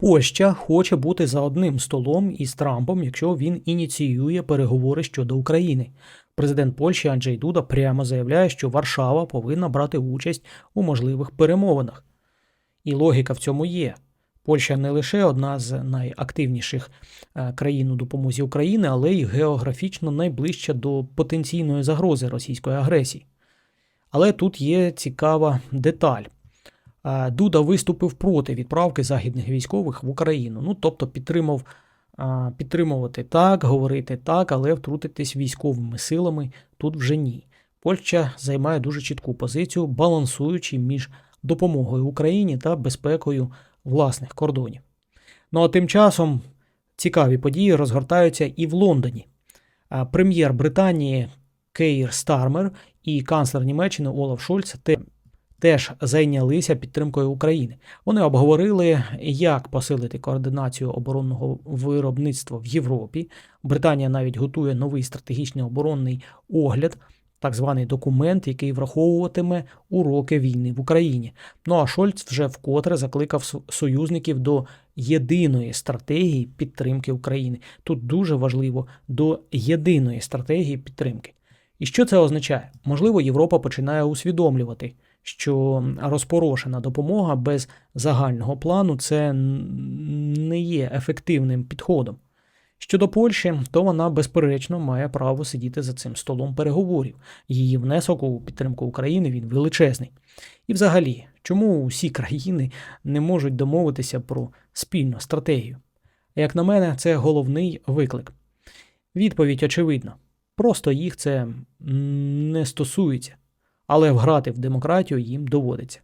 Польща хоче бути за одним столом із Трампом, якщо він ініціює переговори щодо України. Президент Польщі Анджей Дуда прямо заявляє, що Варшава повинна брати участь у можливих перемовинах. І логіка в цьому є. Польща не лише одна з найактивніших е, країн у допомозі України, але й географічно найближча до потенційної загрози російської агресії. Але тут є цікава деталь. Е, Дуда виступив проти відправки західних військових в Україну. Ну, тобто підтримав, е, підтримувати так, говорити так, але втрутитись військовими силами тут вже ні. Польща займає дуже чітку позицію, балансуючи між допомогою Україні та безпекою власних кордонів. Ну а тим часом цікаві події розгортаються і в Лондоні. Прем'єр Британії Кейр Стармер і канцлер Німеччини Олаф Шольц те- теж зайнялися підтримкою України. Вони обговорили, як посилити координацію оборонного виробництва в Європі. Британія навіть готує новий стратегічний оборонний огляд, так званий документ, який враховуватиме уроки війни в Україні. Ну а Шольц вже вкотре закликав союзників до єдиної стратегії підтримки України. Тут дуже важливо до єдиної стратегії підтримки. І що це означає? Можливо, Європа починає усвідомлювати, що розпорошена допомога без загального плану це не є ефективним підходом. Щодо Польщі, то вона безперечно має право сидіти за цим столом переговорів. Її внесок у підтримку України він величезний. І взагалі, чому усі країни не можуть домовитися про спільну стратегію? Як на мене, це головний виклик. Відповідь очевидна. Просто їх це не стосується, але вграти в демократію їм доводиться.